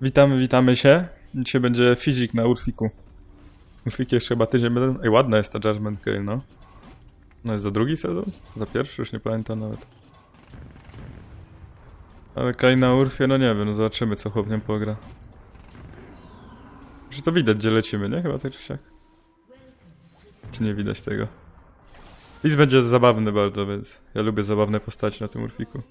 Witamy, witamy się. Dzisiaj będzie fizik na Urfiku. Urfik jeszcze chyba tydzień będę... Ej, ładna jest ta Judgment Gale, no. No jest za drugi sezon? Za pierwszy? Już nie pamiętam nawet. Ale Kali na Urfie, no nie wiem, no zobaczymy co chłop nie pogra. Czy to widać, gdzie lecimy, nie? Chyba tak czy siak. Czy nie widać tego? Widz będzie zabawny bardzo, więc ja lubię zabawne postaci na tym Urfiku.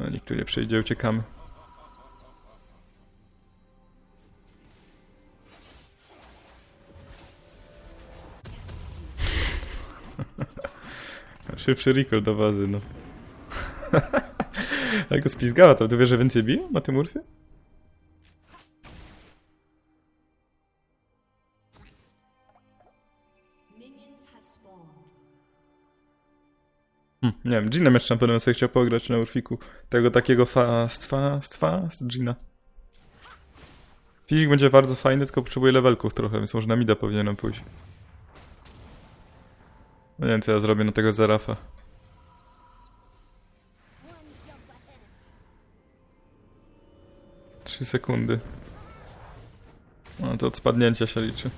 No, nikt tu nie przyjdzie, uciekamy. Szybszy recall do wazy, no. Jak go spizgała, to wiesz, że więcej bije na tym urfie? Hm, nie wiem, Ginem jeszcze na pewno sobie chciał pograć na urfiku. Tego takiego fast, fast, fast Gina. Fizik będzie bardzo fajny, tylko potrzebuje levelków trochę, więc może na mida powinienem pójść. No nie wiem, co ja zrobię na tego Zerafa. Trzy sekundy. No to od spadnięcia się liczy.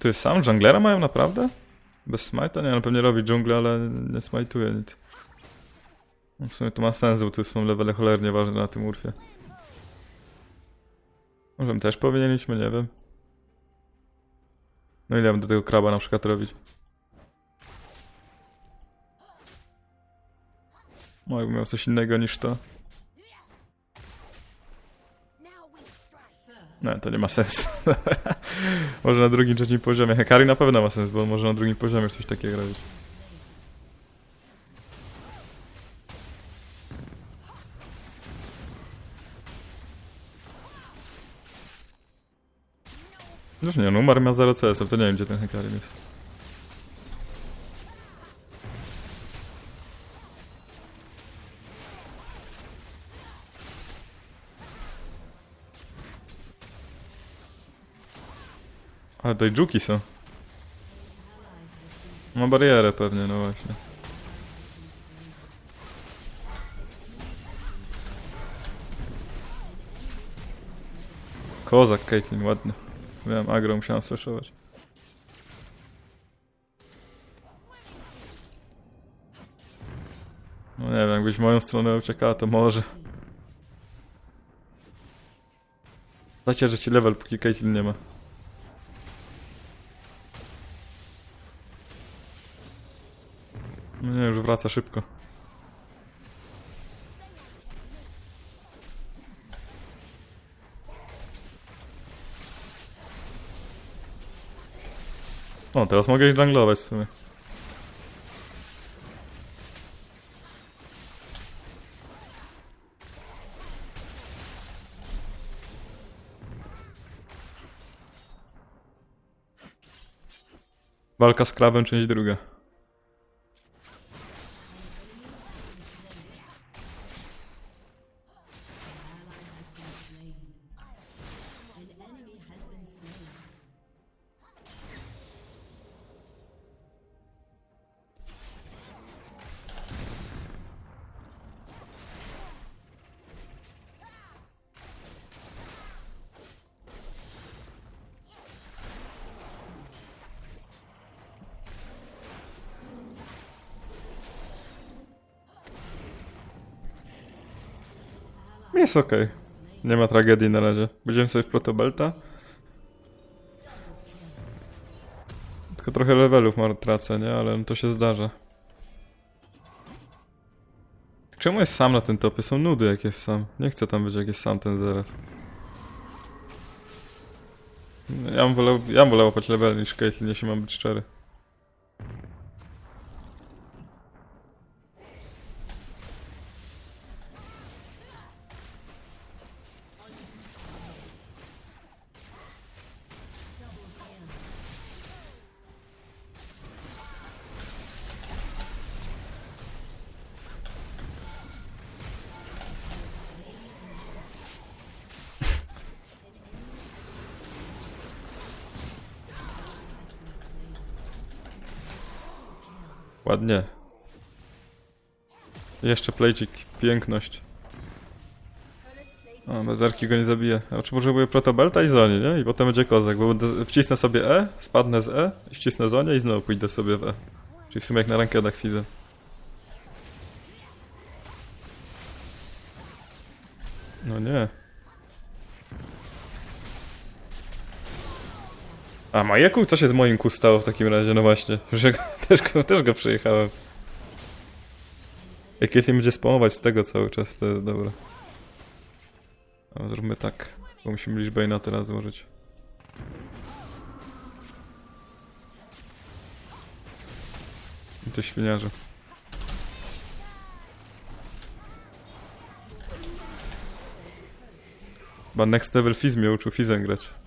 To jest sam? Junglera mają naprawdę? Bez smite'a? Nie, on pewnie robi dżunglę, ale nie smajtuje nic. No w sumie to ma sens, bo tu są levele cholernie ważne na tym urfie. Może też powinniśmy, nie wiem. No ile bym do tego kraba na przykład robić? No jakbym miał coś innego niż to. No, to nie ma sensu. może na drugim, trzecim poziomie. Hekari na pewno ma sens, bo może na drugim poziomie coś takiego robić. Już nie, no umarł ma 0 CS, to nie wiem gdzie ten Hekari jest. Ale tutaj dżuki są. Ma barierę pewnie, no właśnie. Kozak Caitlyn, ładny. Wiem, agro musiałem słyszować. No nie wiem, jakbyś moją stronę uciekała, to może. Dajcie, że ci level, póki Caitlyn nie ma. Wraca szybko. O, teraz mogę ich junglować w sumie. Walka z krabem, część druga. Jest okej. Nie ma tragedii na razie. Będziemy sobie w protobelta. Tylko trochę levelów tracę, nie? Ale to się zdarza. Czemu jest sam na tym topie? Są nudy jak jest sam. Nie chcę tam być jak jest sam ten zero. Ja bym wolał, ja bym wolał łapać level niż Caitlyn, jeśli mam być szczery. Ładnie. Jeszcze plejcik, piękność. O, bez arki go nie zabije. A czy potrzebuję protobelta i zonie, nie? I potem będzie kozak, bo wcisnę sobie E, spadnę z E, wcisnę zonie i znowu pójdę sobie w E. Czyli w sumie jak na rankedach widzę. No nie. A Majeku? Co się z moim ku stało w takim razie? No właśnie. Że go, też, go, też go przejechałem. Jak nie będzie spamować z tego cały czas, to jest dobre. A zróbmy tak. Bo musimy Lichbane'a teraz złożyć. I to świniarze. Chyba Next Level Fizz mnie uczył Fizzem grać.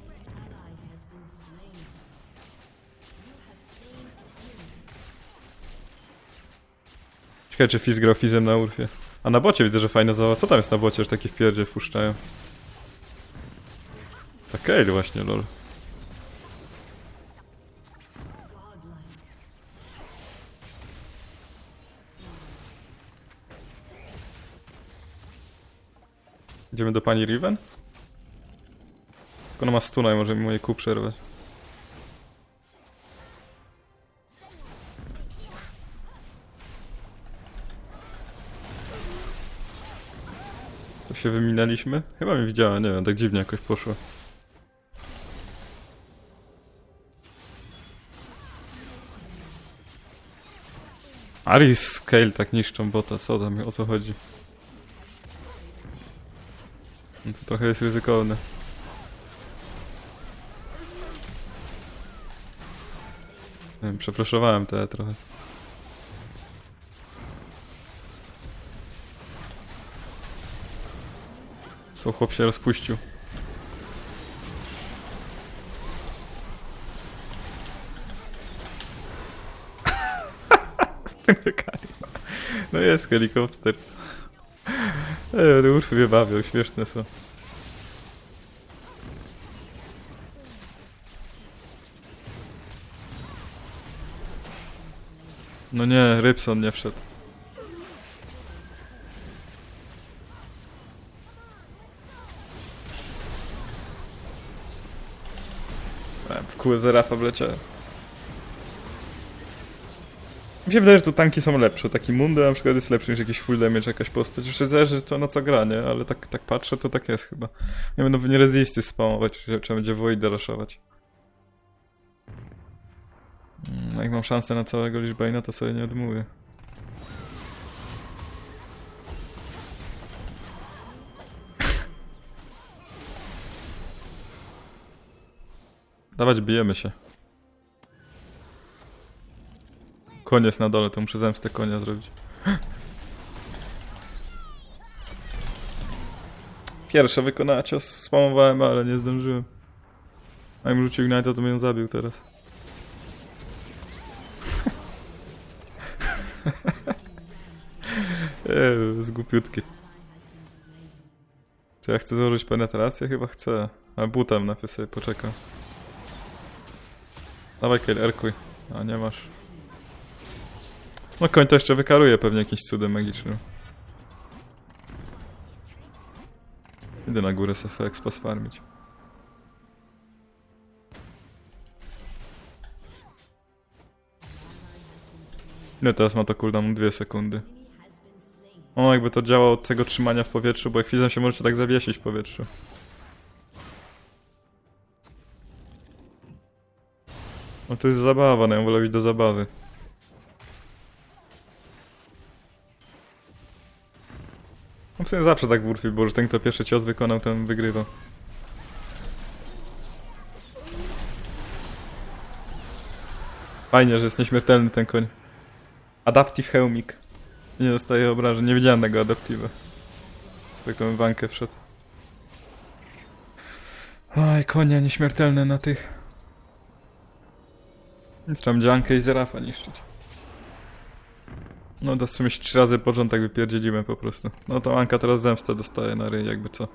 Ciekawe czy Fizz grał Fizzem na Urfie. A na bocie widzę, że fajne zabawa. Co tam jest na bocie, że taki wpierdzie wpuszczają? Ta Kale właśnie, lol. Idziemy do pani Riven? Tylko ona ma stuna i może mi moje kół przerwać. To się wyminęliśmy? Chyba mi widziała, nie wiem, tak dziwnie jakoś poszło. Aris Scale tak niszczą bota, co tam, o co chodzi? No to trochę jest ryzykowne. Nie wiem, przeflaszowałem te trochę. Co, chłop się rozpuścił. No jest helikopter. Ej, urfy mnie bawią, śmieszne są. No nie, Rybson nie wszedł. W kół Zerafa wleciałem. Mi się wydaje, że tu tanki są lepsze. Taki Mundo na przykład jest lepszy niż jakiś full damage, jakaś postać. Jeszcze zależy to na co gra, nie? Ale tak, tak patrzę, to tak jest chyba. Nie będą pewnie rezisty spamować, trzeba będzie Void raszować. Mm, Jak mam szansę na całego Lichbane'a, to sobie nie odmówię. Dawać, bijemy się. Koniec na dole, to muszę zemstę konia zrobić. Pierwsza wykonała cios, spamowałem, ale nie zdążyłem. A im rzucił Ignite, to bym ją zabił teraz. Zgłupiutkie. Czy ja chcę złożyć penetrację? Chyba chcę. A butem najpierw sobie poczekam. Dawaj Kale, erkuj. A nie masz. No koń to jeszcze wykaruje pewnie jakimś cudem magicznym. Idę na górę sobie expo sfarmić. Ile teraz ma to cooldown? Dwie sekundy. O, jakby to działało od tego trzymania w powietrzu, bo jak fizem się możecie tak zawiesić w powietrzu. No to jest zabawa, no ja wolę iść do zabawy. No w sumie zawsze tak w Urfie było, że ten kto pierwszy cios wykonał, ten wygrywa. Fajnie, że jest nieśmiertelny ten koń. Adaptive Helmik. Nie dostaje obrażeń, nie widziałem tego Adaptive. Tak to bym w bankę wszedł. Oj, konia nieśmiertelne na tych. Więc trzeba będzie i Zerafa niszczyć. No to w sumie trzy razy początek wypierdzielimy po prostu. No to Anka teraz zemstę dostaje na ryj, jakby co.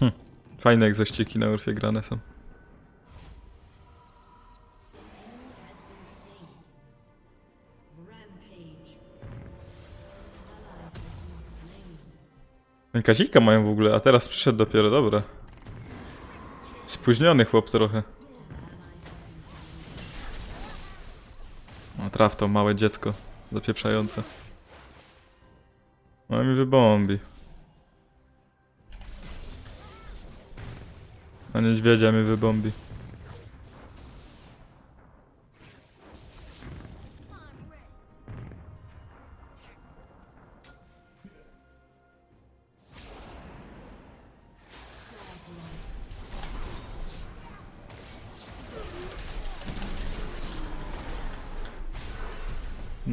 Hm. Fajne egzościki na Urfie grane są. Kazika mają w ogóle, a teraz przyszedł dopiero, dobra. Spóźniony chłop trochę. No traf to małe dziecko zapieprzające. No mi wybombi. A niedźwiedzia mi wybombi.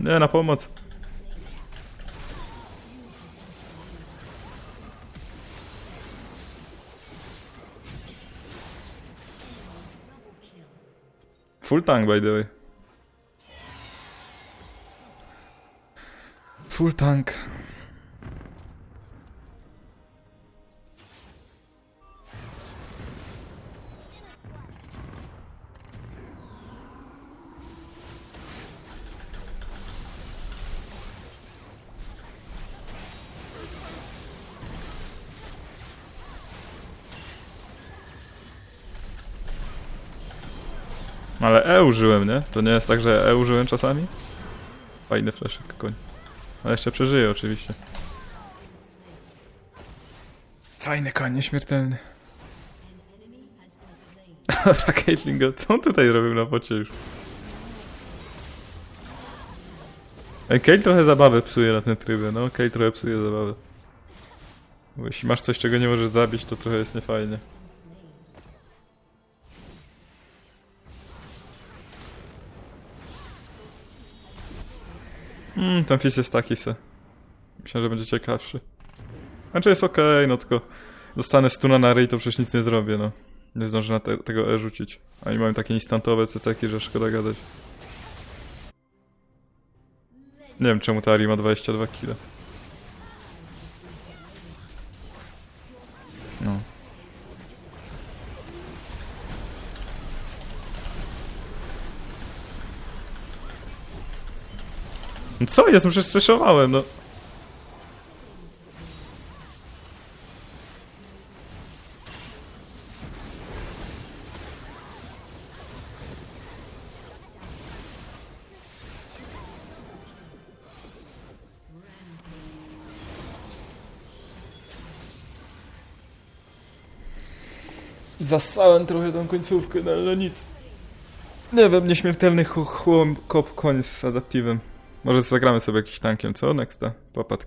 Nie, na pomoc. Full tank, by the way. Full tank. Ale E użyłem, nie? To nie jest tak, że E użyłem czasami? Fajny fleszek, koń. Ale jeszcze przeżyje oczywiście. Fajny koń, nieśmiertelny. Go, co on tutaj robił na pocie już? Ej, Kate trochę zabawę psuje na tym trybie, no Kate trochę psuje zabawę. Bo jeśli masz coś, czego nie możesz zabić, to trochę jest niefajnie. Mmm, ten fis jest taki se. Myślę, że będzie ciekawszy. Znaczy jest okej, no tylko dostanę stuna na ryj, to przecież nic nie zrobię, no. Nie zdążę na te, tego E rzucić. A Oni mają takie instantowe ceceki, że szkoda gadać. Nie wiem czemu ta Ari ma 22 kg. No. No co jest? Przecież no. Zasałem trochę tą końcówkę, no ale nic. Nie wiem, nieśmiertelny ch- chłop, kop, koń z adaptywem. Może zagramy sobie jakiś tankiem, co? Nexta, papatki.